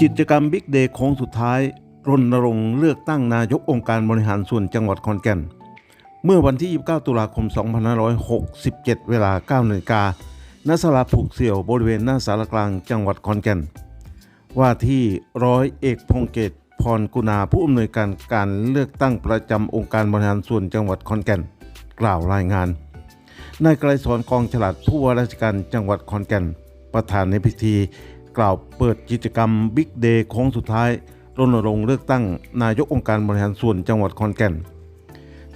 กิจกรรมบิ๊กเดย์โค้งสุดท้าย รณรงค์เลือกตั้งนายกองค์การบริหารส่วนจังหวัดขอนแก่น เมื่อวันที่ 29 ตุลาคม 2567 เวลา9นาฬิกาณศาลาผูกเสี่ยวบริเวณหน้าสารกลางจังหวัดขอนแก่น ว่าที่ร้อยเอกพงเกตพรกุณาผู้อำนวยการการเลือกตั้งประจำองค์การบริหารส่วนจังหวัดขอนแก่น กล่าวรายงาน นายไกรสอนกองฉลาดผู้ว่าราชการจังหวัดขอนแก่น ประธานในพิธี กล่าวเปิดกิจกรรมบิ๊กเดย์โค้งสุดท้ายรณรงค์เลือกตั้งนายกองค์การบริหารส่วนจังหวัดขอนแก่น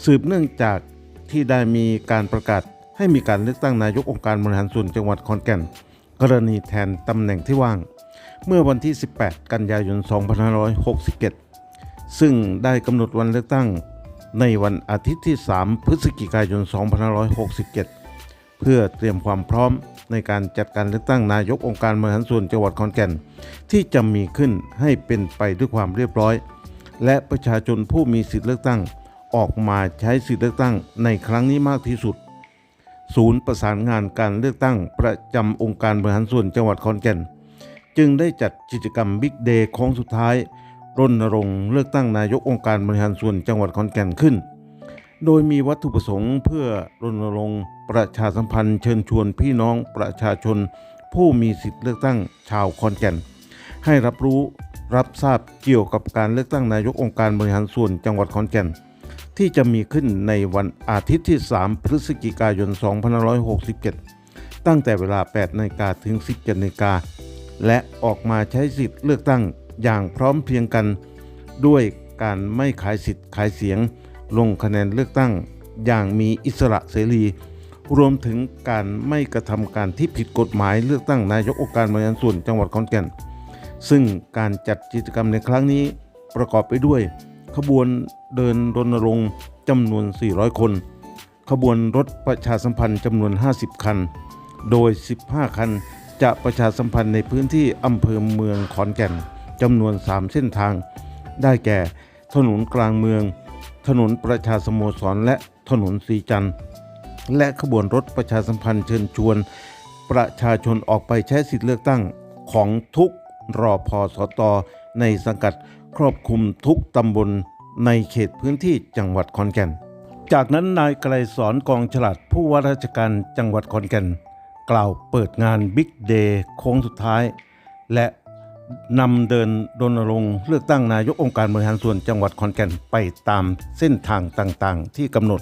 สืบเนื่องจากที่ได้มีการประกาศให้มีการเลือกตั้งนายกองค์การบริหารส่วนจังหวัดขอนแก่น กรณีแทนตำแหน่งที่ว่าง เมื่อวันที่ 18 กันยายน 2567 ซึ่งได้กำหนดวันเลือกตั้งในวันอาทิตย์ที่ 3 พฤศจิกายน 2567 เพื่อเตรียมความพร้อมในการจัดการเลือกตั้งนายกองค์การบริหารส่วนจังหวัดขอนแก่น ที่จะมีขึ้นให้เป็นไปด้วยความเรียบร้อย และประชาชนผู้มีสิทธิเลือกตั้ง ออกมาใช้สิทธิเลือกตั้งในครั้งนี้มากที่สุด ศูนย์ประสานงานการเลือกตั้งประจำองค์การบริหารส่วนจังหวัดขอนแก่น จึงได้จัดกิจกรรมบิ๊กเดย์โค้งสุดท้ายรณรงค์เลือกตั้งนายกองค์การบริหารส่วนจังหวัดขอนแก่นขึ้น โดยมีวัตถุประสงค์เพื่อรณรงค์ประชาสัมพันธ์เชิญชวนพี่น้องประชาชน ผู้มีสิทธิเลือกตั้งชาวขอนแก่น ให้รับรู้รับทราบเกี่ยวกับการเลือกตั้งนายกองค์การบริหารส่วนจังหวัดขอนแก่น ที่จะมีขึ้นในวันอาทิตย์ที่ 3 พฤศจิกายน 2567 ตั้งแต่เวลา 8นาฬิกาถึง 17นาฬิกาและออกมาใช้สิทธิ์เลือกตั้งอย่างพร้อมเพรียงกัน ด้วยการไม่ขายสิทธิ์ขายเสียง ลงคะแนนเลือกตั้งอย่างมีอิสระเสรี รวมถึงการไม่กระทำการที่ผิดกฎหมายเลือกตั้งนายกองค์การบริหารส่วนจังหวัดขอนแก่น ซึ่งการจัดกิจกรรมในครั้งนี้ประกอบไปด้วย ขบวนเดินรณรงค์จำนวน 400 คน ขบวนรถประชาสัมพันธ์จำนวน 50 คัน โดย 15 คันจะประชาสัมพันธ์ในพื้นที่อำเภอเมืองขอนแก่นจำนวน 3 เส้นทาง ได้แก่ ถนนกลางเมือง ถนนประชาสโมสรและถนนสีจันทร์และขบวนรถประชาสัมพันธ์เชิญชวน ประชาชนออกไปใช้สิทธิเลือกตั้งของทุกรอพอสตในสังกัดครอบคลุมทุกตำบลในเขตพื้นที่จังหวัดขอนแก่น จากนั้นนายไกรสอนกองฉลาดผู้ว่าราชการจังหวัดขอนแก่น กล่าวเปิดงานบิ๊กเดย์โค้งสุดท้าย และ นำเดินรณรงค์เลือกตั้งนายกองค์การบริหารส่วนจังหวัดขอนแก่นไปตามเส้นทางต่างๆ ที่กำหนด